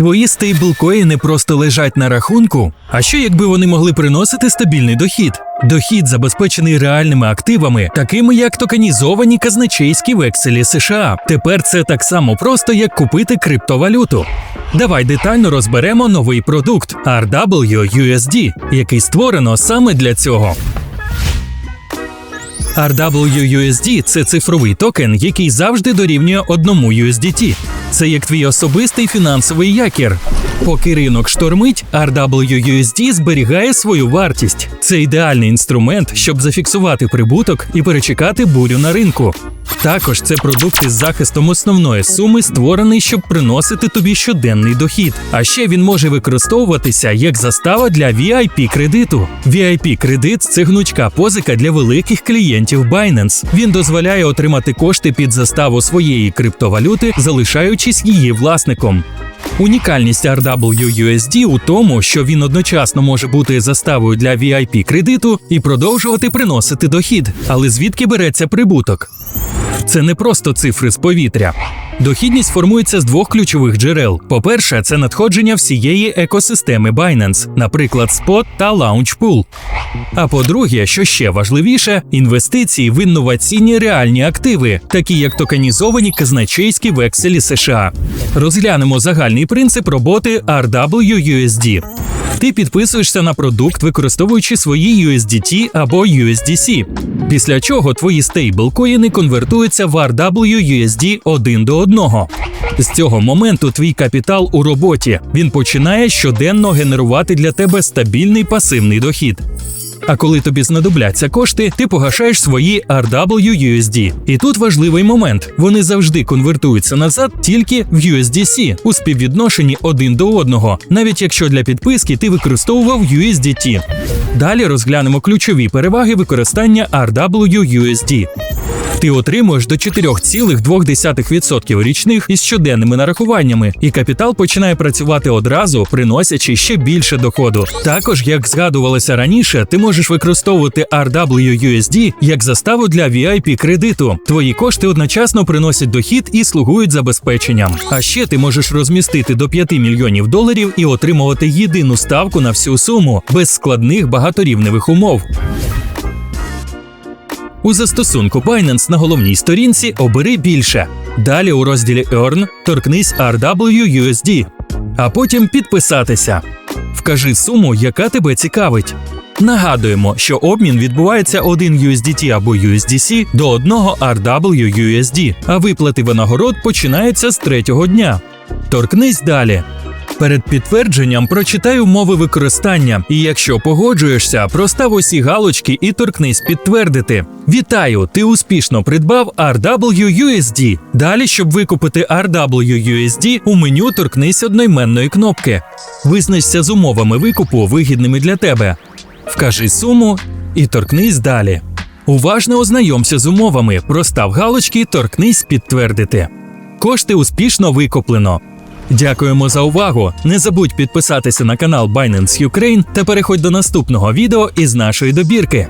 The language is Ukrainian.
Твої стейблкоїни просто лежать на рахунку. А що якби вони могли приносити стабільний дохід? Дохід забезпечений реальними активами, такими як токенізовані казначейські векселі США. Тепер це так само просто, як купити криптовалюту. Давай детально розберемо новий продукт RWUSD, який створено саме для цього. RWUSD – це цифровий токен, який завжди дорівнює одному USDT. Це як твій особистий фінансовий якір. Поки ринок штормить, RWUSD зберігає свою вартість. Це ідеальний інструмент, щоб зафіксувати прибуток і перечекати бурю на ринку. Також це продукт із захистом основної суми, створений, щоб приносити тобі щоденний дохід. А ще він може використовуватися як застава для VIP кредиту. VIP кредит це гнучка позика для великих клієнтів Binance. Він дозволяє отримати кошти під заставу своєї криптовалюти, залишаючись її власником. Унікальність RWUSD у тому, що він одночасно може бути заставою для VIP кредиту і продовжувати приносити дохід. Але звідки береться прибуток? Це не просто цифри з повітря. Дохідність формується з двох ключових джерел. По-перше, це надходження всієї екосистеми Binance, наприклад, Spot та Launchpool. А по-друге, що ще важливіше, інвестиції в інноваційні реальні активи, такі як токенізовані казначейські векселі США. Розглянемо загальний принцип роботи RWUSD. Ти підписуєшся на продукт, використовуючи свої USDT або USDC, після чого твої стейблкоїни конвертуються в RWUSD один до одного. З цього моменту твій капітал у роботі він починає щоденно генерувати для тебе стабільний пасивний дохід. А коли тобі знадобляться кошти, ти погашаєш свої RWUSD. І тут важливий момент: вони завжди конвертуються назад тільки в USDC у співвідношенні один до одного, навіть якщо для підписки ти використовував USDT. Далі розглянемо ключові переваги використання RWUSD. Ти отримуєш до 4,2% річних із щоденними нарахуваннями, і капітал починає працювати одразу, приносячи ще більше доходу. Також, як згадувалося раніше, ти можеш використовувати RWUSD як заставу для VIP кредиту. Твої кошти одночасно приносять дохід і слугують забезпеченням. А ще ти можеш розмістити до 5 мільйонів доларів і отримувати єдину ставку на всю суму без складних багаторівневих умов. У застосунку Binance на головній сторінці обери більше. Далі у розділі Earn торкнись RWUSD, а потім підписатися. Вкажи суму, яка тебе цікавить. Нагадуємо, що обмін відбувається 1 USDT або USDC до 1 RWUSD, а виплати винагород починаються з третього дня. Торкнись далі. Перед підтвердженням прочитай умови використання, і якщо погоджуєшся, простав усі галочки і торкнись підтвердити. Вітаю! Ти успішно придбав RWUSD. Далі, щоб викупити RWUSD, у меню торкнись одноіменної кнопки. Визначся з умовами викупу, вигідними для тебе. Вкажи суму і торкнись далі. Уважно ознайомся з умовами, простав галочки, торкнись підтвердити. Кошти успішно викуплено. Дякуємо за увагу! Не забудь підписатися на канал Binance Ukraine та переходь до наступного відео із нашої добірки.